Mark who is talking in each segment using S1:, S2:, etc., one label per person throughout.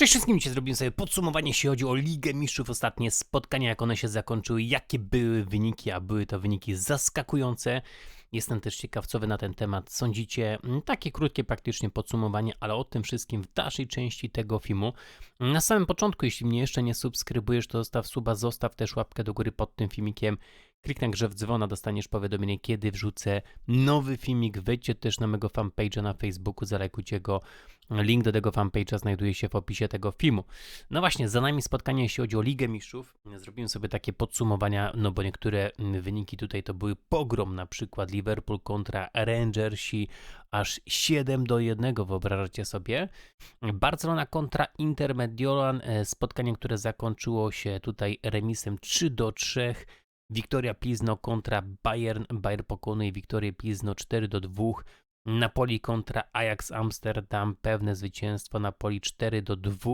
S1: Cześć wszystkim, dzisiaj zrobimy sobie podsumowanie, jeśli chodzi o Ligę Mistrzów, ostatnie spotkania, jak one się zakończyły, jakie były wyniki, a były to wyniki zaskakujące. Jestem też ciekaw, co wy na ten temat sądzicie. Mm, Takie krótkie praktycznie podsumowanie, ale o tym wszystkim w dalszej części tego filmu. Na samym początku, jeśli mnie jeszcze nie subskrybujesz, to zostaw suba, zostaw też łapkę do góry pod tym filmikiem. Kliknij grze w dzwona, dostaniesz powiadomienie, kiedy wrzucę nowy filmik. Wejdźcie też na mojego fanpage'a na Facebooku, zalajkujcie go. Link do tego fanpage'a znajduje się w opisie tego filmu. No właśnie, za nami spotkanie, jeśli chodzi o Ligę Mistrzów. Zrobiłem sobie takie podsumowania, no bo niektóre mm, wyniki tutaj to były pogrom, na przykład kontra Rangersi, aż 7 do 1, wyobrażacie sobie. Barcelona kontra Inter Mediolan, e, spotkanie, które zakończyło się tutaj remisem 3 do 3. Wiktoria Pilzno kontra Bayern. Bayern pokonuje Wiktorię Pilzno 4 do 2. Napoli kontra Ajax Amsterdam. Pewne zwycięstwo Napoli 4 do 2.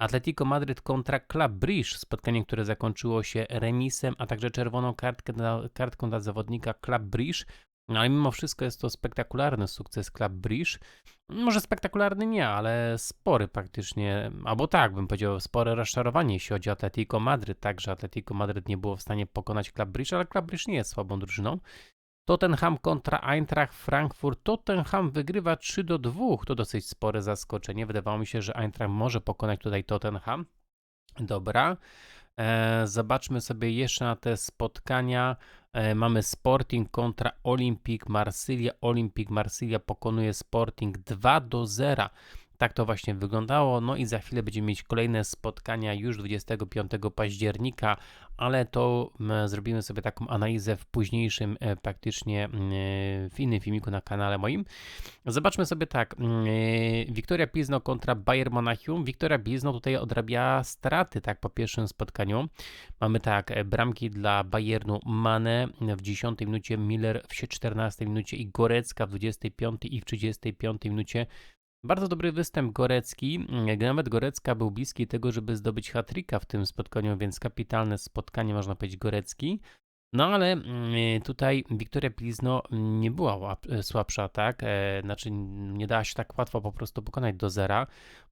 S1: Atletico Madryt kontra Club Brugge. Spotkanie, które zakończyło się remisem, a także czerwoną kartkę dla, kartką dla zawodnika Club Brugge. No ale mimo wszystko jest to spektakularny sukces Club Brugge. Może spektakularny nie, ale spory praktycznie, albo tak bym powiedział, spore rozczarowanie, jeśli chodzi o Atletico Madryt. Także Atletico Madryt nie było w stanie pokonać Club Brugge, ale Club Brugge nie jest słabą drużyną. Tottenham kontra Eintracht Frankfurt. Tottenham wygrywa 3 do 2. To dosyć spore zaskoczenie. Wydawało mi się, że Eintracht może pokonać tutaj Tottenham. Dobra. E, zobaczmy sobie jeszcze na te spotkania. E, mamy Sporting kontra Olympique Marsylia. Olympique Marsylia pokonuje Sporting 2 do 0. Tak to właśnie wyglądało. No i za chwilę będziemy mieć kolejne spotkania już 25 października, ale to m, zrobimy sobie taką analizę w późniejszym, e, praktycznie m, w innym filmiku na kanale moim. Zobaczmy sobie tak. m, e, Wiktoria Pilzno kontra Bayern Monachium. Wiktoria Pilzno tutaj odrabia straty, tak, po pierwszym spotkaniu. Mamy tak, e, bramki dla Bayernu Mane w 10 minucie, Miller w 14 minucie i Gorecka w 25 i w 35 minucie. Bardzo dobry występ Gorecki. Nawet Gorecka był bliski tego, żeby zdobyć hat-tricka w tym spotkaniu, więc kapitalne spotkanie, można powiedzieć, Gorecki. No ale mm, tutaj Wiktoria Pilzno nie była łap, słabsza, tak? E, znaczy nie dała się tak łatwo po prostu pokonać do zera,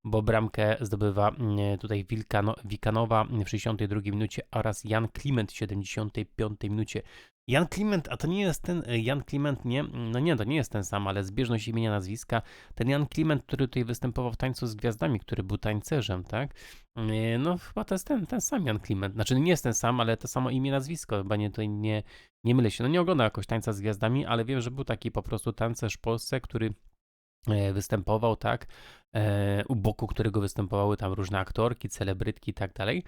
S1: bo bramkę zdobywa mm, tutaj Wilkano, Wikanowa w 62 minucie oraz Jan Kliment w 75 minucie. Jan Kliment, a to nie jest ten e, Jan Kliment, nie? No nie, to nie jest ten sam, ale zbieżność imienia, nazwiska. Ten Jan Kliment, który tutaj występował w Tańcu z Gwiazdami, który był tańcerzem, tak? E, No chyba to jest ten, ten sam Jan Kliment. Znaczy nie jest ten sam, ale to samo imię, nazwisko. Chyba nie, tutaj nie, nie mylę się. No nie oglądam jakoś Tańca z Gwiazdami, ale wiem, że był taki po prostu tancerz w Polsce, który e, występował, tak, u boku którego występowały tam różne aktorki, celebrytki i tak dalej.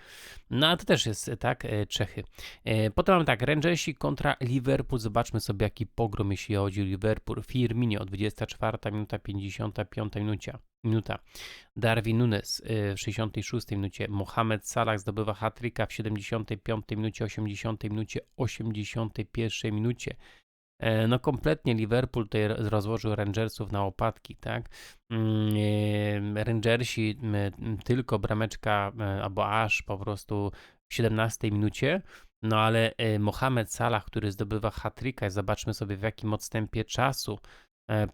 S1: No a to też jest, tak, e, Czechy. E, potem mamy tak, Rangersi kontra Liverpool, zobaczmy sobie jaki pogrom jeśli chodzi o Liverpool. Firmino, 24 minuta, 55 minuta. Minuta. Darwin Nunes e, w 66 minucie. Mohamed Salah zdobywa hat-tricka w 75 minucie, 80 minucie, 81 minucie. E, No kompletnie Liverpool tutaj roz- rozłożył Rangersów na łopatki, tak? Mm, e, Rangersi tylko brameczka e, albo aż po prostu w 17 minucie, no ale Mohamed Salah, który zdobywa hat-tricka, zobaczmy sobie w jakim odstępie czasu,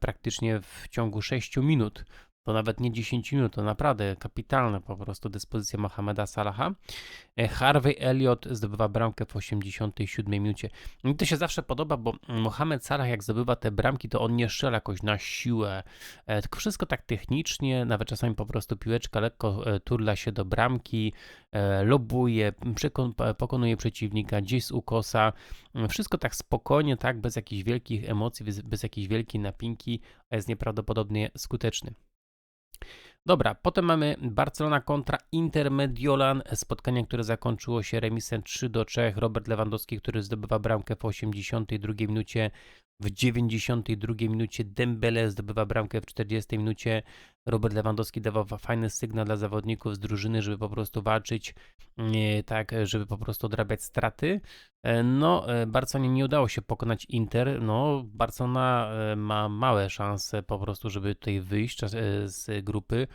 S1: praktycznie w ciągu 6 minut, to nawet nie 10 minut, to naprawdę kapitalna po prostu dyspozycja Mohameda Salaha. E, Harvey Elliott zdobywa bramkę w 87 minucie. Mi to się zawsze podoba, bo Mohamed Salah jak zdobywa te bramki, to on nie strzela jakoś na siłę, e, tylko wszystko tak technicznie, nawet czasami po prostu piłeczka lekko e, turla się do bramki, lobuje, pokonuje przeciwnika gdzieś z ukosa. Wszystko tak spokojnie, tak, bez jakichś wielkich emocji, bez, bez jakiejś wielkiej napinki, jest nieprawdopodobnie skuteczny. Dobra, potem mamy Barcelona kontra Inter Mediolan, spotkanie, które zakończyło się remisem 3 do 3. Robert Lewandowski, który zdobywa bramkę w 82 minucie, w 92 minucie Dembele zdobywa bramkę w 40 minucie. Robert Lewandowski dawał fa- fajny sygnał dla zawodników z drużyny, żeby po prostu walczyć, nie, tak, żeby po prostu odrabiać straty. E, No, e, Barcelonie nie udało się pokonać Inter. No, Barcelona e, ma małe szanse po prostu, żeby tutaj wyjść e, z grupy.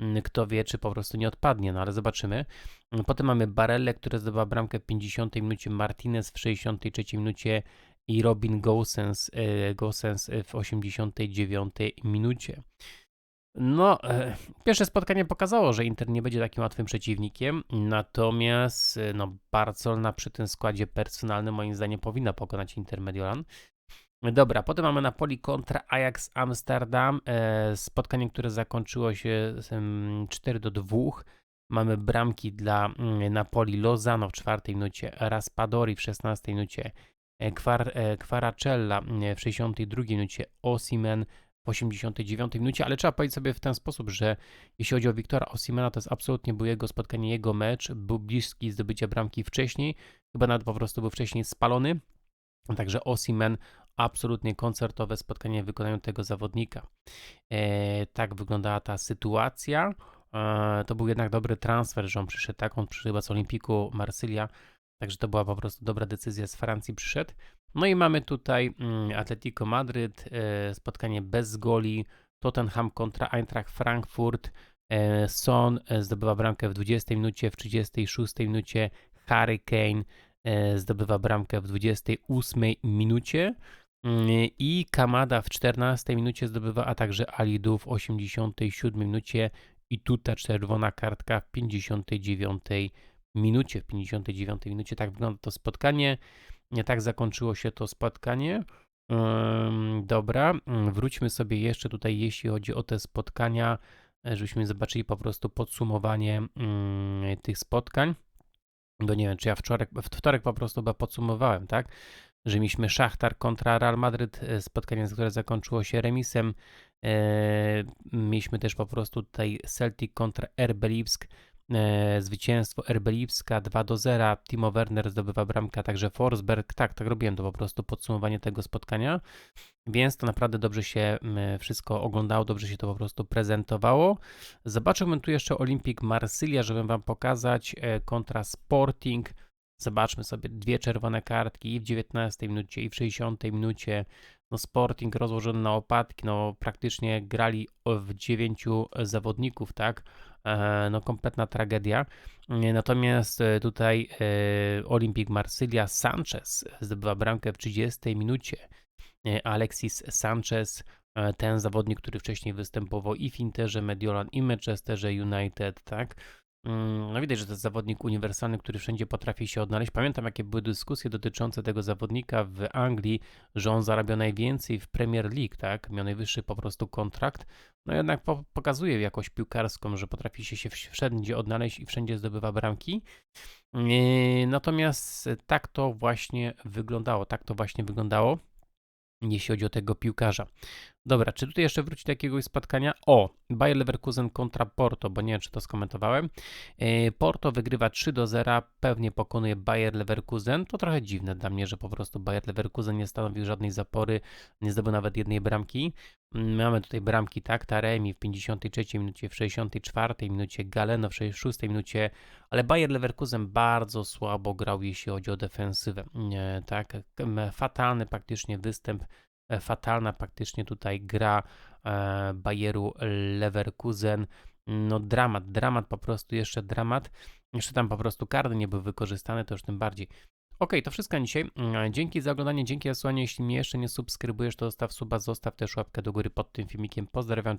S1: Mm, Kto wie, czy po prostu nie odpadnie, no ale zobaczymy. Mm, Potem mamy Barelle, który zdobywa bramkę w 50 minucie, Martinez w 63 minucie i Robin Gosens, e, Gosens w 89 minucie. No, e, pierwsze spotkanie pokazało, że Inter nie będzie takim łatwym przeciwnikiem, natomiast e, no, Barcelona przy tym składzie personalnym moim zdaniem powinna pokonać Inter Mediolan. Dobra, potem mamy Napoli kontra Ajax Amsterdam, e, spotkanie, które zakończyło się z, em, 4 do 2. Mamy bramki dla mm, Napoli Lozano w czwartej minucie, Raspadori w 16 minucie, e, Kwar, e, Kwaracella mm, w 62 minucie, Osimen w 89 minucie, ale trzeba powiedzieć sobie w ten sposób, że jeśli chodzi o Wiktora Osimena, to jest absolutnie jego spotkanie, jego mecz, był bliski zdobycia bramki wcześniej, chyba nawet po prostu był wcześniej spalony, także Osimen absolutnie koncertowe spotkanie w wykonaniu tego zawodnika. E, tak wyglądała ta sytuacja. E, to był jednak dobry transfer, że on przyszedł tak, on przyszedł chyba z Olimpiku Marsylia, także to była po prostu dobra decyzja z Francji przyszedł. No i mamy tutaj mm, Atletico Madryt, e, spotkanie bez goli, Tottenham kontra Eintracht Frankfurt, e, Son e, zdobywa bramkę w 20 minucie, w 36 minucie Harry Kane zdobywa bramkę w 28 minucie mm, i Kamada w 14 minucie zdobywa, a także Alidu w 87 minucie i tutaj czerwona kartka w 59 minucie. W 59 minucie tak wygląda to spotkanie. Nie tak zakończyło się to spotkanie. Dobra, ym, wróćmy sobie jeszcze tutaj, jeśli chodzi o te spotkania, e, żebyśmy zobaczyli po prostu podsumowanie ym, tych spotkań. Bo nie wiem, czy ja wczoraj, w wtorek po prostu chyba podsumowałem, tak? Że mieliśmy Szachtar kontra Real Madryt, e, spotkanie, które zakończyło się remisem. E, mieliśmy też po prostu tutaj Celtic kontra RB. E, zwycięstwo RB Lipska 2 do 0. Timo Werner zdobywa bramkę, także Forsberg. Tak, tak robiłem to po prostu podsumowanie tego spotkania. Więc to naprawdę dobrze się mm, wszystko oglądało, dobrze się to po prostu prezentowało. Zobaczyłbym tu jeszcze Olimpik Marsylia, żeby wam pokazać e, kontra Sporting. Zobaczmy sobie dwie czerwone kartki i w 19 minucie i w 60 minucie. No Sporting rozłożony na opadki, no praktycznie grali w dziewięciu zawodników, tak? E, No kompletna tragedia. Natomiast e, tutaj e, Olimpik Marsylia Sanchez zdobywa bramkę w 30 minucie. Alexis Sanchez, ten zawodnik, który wcześniej występował i w Interze Mediolan i Manchesterze United, tak? Mm, No widać, że to jest zawodnik uniwersalny, który wszędzie potrafi się odnaleźć. Pamiętam, jakie były dyskusje dotyczące tego zawodnika w Anglii, że on zarabia najwięcej w Premier League, tak? Miał najwyższy po prostu kontrakt. No jednak po, pokazuje jakoś piłkarską, że potrafi się, się wszędzie odnaleźć i wszędzie zdobywa bramki. Yy, Natomiast tak to właśnie wyglądało, tak to właśnie wyglądało, jeśli chodzi o tego piłkarza. Dobra, czy tutaj jeszcze wrócić do jakiegoś spotkania? O, Bayer Leverkusen kontra Porto, bo nie wiem, czy to skomentowałem. Yy, Porto wygrywa 3 do 0, pewnie pokonuje Bayer Leverkusen. To trochę dziwne dla mnie, że po prostu Bayer Leverkusen nie stanowił żadnej zapory, nie zdobył nawet jednej bramki. Mm, Mamy tutaj bramki, tak, Taremi w 53 minucie, w 64 minucie, Galeno w 66 minucie, ale Bayer Leverkusen bardzo słabo grał, jeśli chodzi o defensywę. Tak, fatalny praktycznie występ, e, fatalna praktycznie tutaj gra e, Bayeru Leverkusen. No dramat, dramat, po prostu jeszcze dramat. Jeszcze tam po prostu karny nie był wykorzystany, to już tym bardziej. Okej, to wszystko na dzisiaj. Mm, Dzięki za oglądanie, dzięki za słuchanie. Jeśli mnie jeszcze nie subskrybujesz, to zostaw suba, zostaw też łapkę do góry pod tym filmikiem. Pozdrawiam,